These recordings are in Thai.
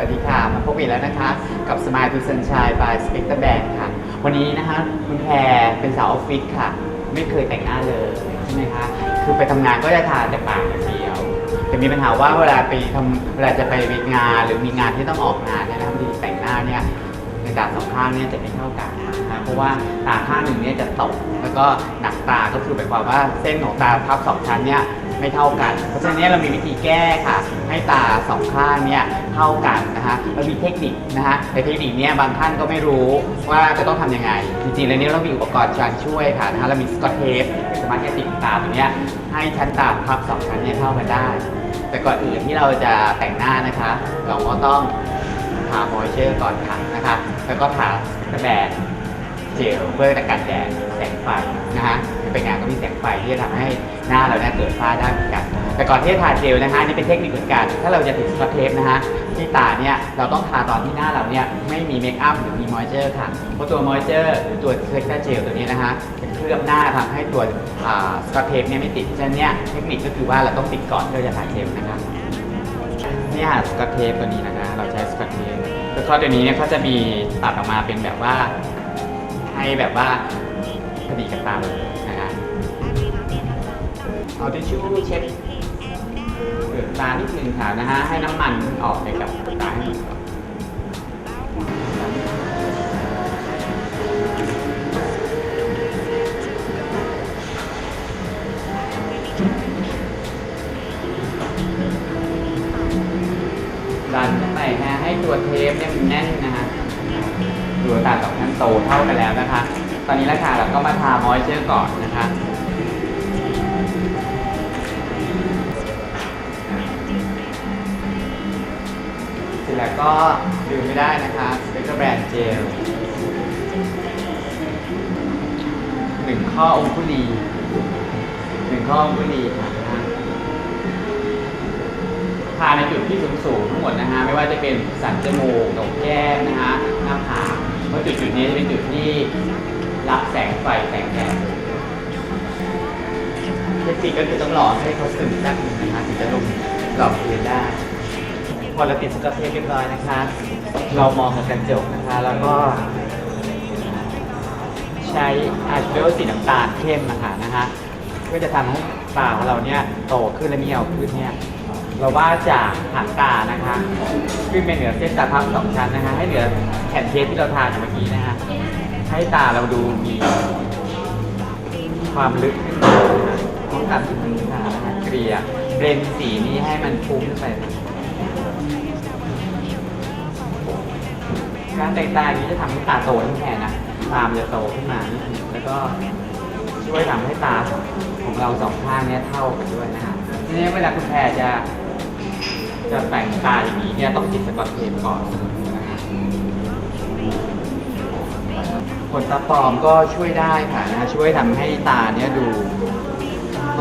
วัสดีค่ะ มาพบอีกแล้วนะคะ กับ Smile to Sunshine by Spectre Band ค่ะ วันนี้นะคะ คุณแพรเป็นสาวออฟฟิศค่ะ ไม่เคยแต่งหน้าเลยใช่ไหมคะ คือไปทำงานก็จะทาแต่ปากอย่างเดียว แต่มีปัญหาว่าเวลาไปทำเวลาจะไปงาน หรือมีงานที่ต้องออกงานเนี่ยนะคะบางทีแต่งหน้าเนี่ยในตาสองข้างเนี่ยจะไม่เท่ากันนะคะเพราะว่าตาข้างหนึ่งเนี่ยจะตก แล้วก็หนักตาก็คือหมายความว่าเส้นของตาทับสองชั้นเนี่ย ไม่เท่ากัน เพราะฉะนั้นเนี่ยเรามีวิธีแก้ค่ะ ให้ตาสองข้างเนี่ยเท่ากันนะคะเรามีเทคนิคนะคะแต่เทคนิคเนี่ยบางท่านก็ไม่รู้ว่าจะต้องทำยังไง จริงๆแล้วเนี่ยเรามีอุปกรณ์การช่วยค่ะนะคะเรามีสกอตเทปสามารถจะติดตาตัวเนี้ยให้ชั้นตาพับสองชั้นเนี่ยเท่ากันได้ แต่ก่อนอื่นที่เราจะแต่งหน้านะคะ เราก็ต้องทาโมเจอร์ก่อนค่ะนะคะ แล้วก็ทากระแบน เจลเพื่อจะกันแดดแสงไฟนะคะเป็นงานก็มีแสงไฟที่จะทำให้หน้าเราเนี่ยเกิดฝ้าได้เหมือนกัน แต่ก่อนที่จะทาเจลนะคะนี่เป็นเทคนิคเหมือนกัน ถ้าเราจะติดสกอตเทปนะคะที่ตาเนี่ยเราต้องทาตอนที่หน้าเราเนี่ยไม่มีเมคอัพหรือมีมอยเจอร์ค่ะ เพราะตัวมอยเจอร์หรือตัวเซรั่มเจลตัวนี้นะคะเป็นเคลือบหน้าทำให้ตัวสกอตเทปเนี่ยไม่ติดฉะนั้นเนี่ยเทคนิคก็คือว่าเราต้องติดก่อนที่เราจะทาเจลนะคะเนี่ยสกอตเทปตัวนี้นะคะเราใช้สกอตเทปแล้วก็ตัวนี้เนี่ยเขาจะมีตัดออกมาเป็นแบบว่า ให้แบบว่าพอดีกับตาเลยนะคะเอาทิชชู่เช็ดเปลือกตานิดนึงค่ะนะฮะให้น้ำมันออกไปกับเปลือกตาให้หมดก่อนดันเข้าไปนะให้ตัวเทปเนี่ยมันแน่นนะคะ ดูตาสองชั้นโตเท่ากันแล้วนะคะ ตอนนี้ราคาเราก็มาทามอยเจอร์ก่อนนะคะเสร็จแล้วก็ลืมไม่ได้นะคะเปกเตอร์แบรนด์เจลหนึ่งข้อองคุลีหนึ่งข้อองคุลีค่ะทาในจุดที่สูงๆทั้งหมดนะฮะไม่ว่าจะเป็นสันจมูกโหนกแก้มนะฮะหน้าผาก เพราะจุดจุดนี้จะเป็นจุดที่รับแสงไฟแสงแดดเทคนิคก็คือต้องรอให้เขาซึมสักหนึ่งนะคะถึงจะลงหลอกพื้นได้พอเราติดสกอตเทปเรียบร้อยนะคะ เรามองกับกระจกนะคะ แล้วก็ใช้อายแชโดว์สีน้ำตาลเข้มนะคะนะคะเพื่อจะทำให้ตาของเราเนี่ยโตขึ้นและมีเอาขึ้นเนี่ย เราว่าจากหางตานะคะขึ้นไปเหนือเส้นตาพับสองชั้นนะคะให้เหนือแผ่นเทปที่เราทาอยู่เมื่อกี้นะคะให้ตาเราดูมีความลึกขึ้นมานะคะต้องการที่พื้นตานะคะเกลี่ยเบรนสีนี้ให้มันฟุ้งขึ้นไปการแต่งตานี้จะทำให้ตาโตขึ้นแทนนะตามจะโตขึ้นมาแล้วก็ช่วยทำให้ตาของเราสองข้างเนี่ยเท่ากันด้วยนะฮะทีนี้เวลาคุณแพรจะ จะแต่งตาอย่างนี้เนี่ยต้องติดสกอตเทปก่อนะฮะขนตาปลอมก็ช่วยได้ค่ะนะช่วยทำให้ตาเนี่ยดูโต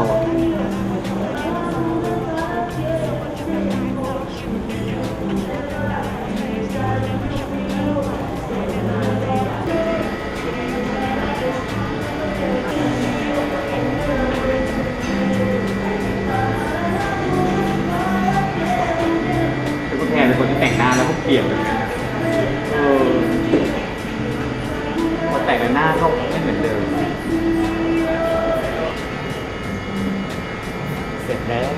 ปลี่ยนเลยนะเออพอแต่งหน้าเขาไม่เหมือนเดิม เสร็จแล้ว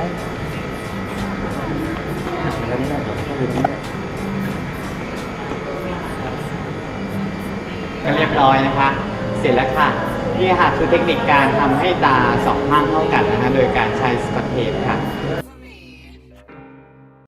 แล้วนี่แหละก็คือนี่แหละก็เรียบร้อยนะคะ เสร็จแล้วค่ะ นี่ค่ะคือเทคนิคการทำให้ตาสองข้างเท่ากันนะคะ โดยการใช้สกอตเทปค่ะ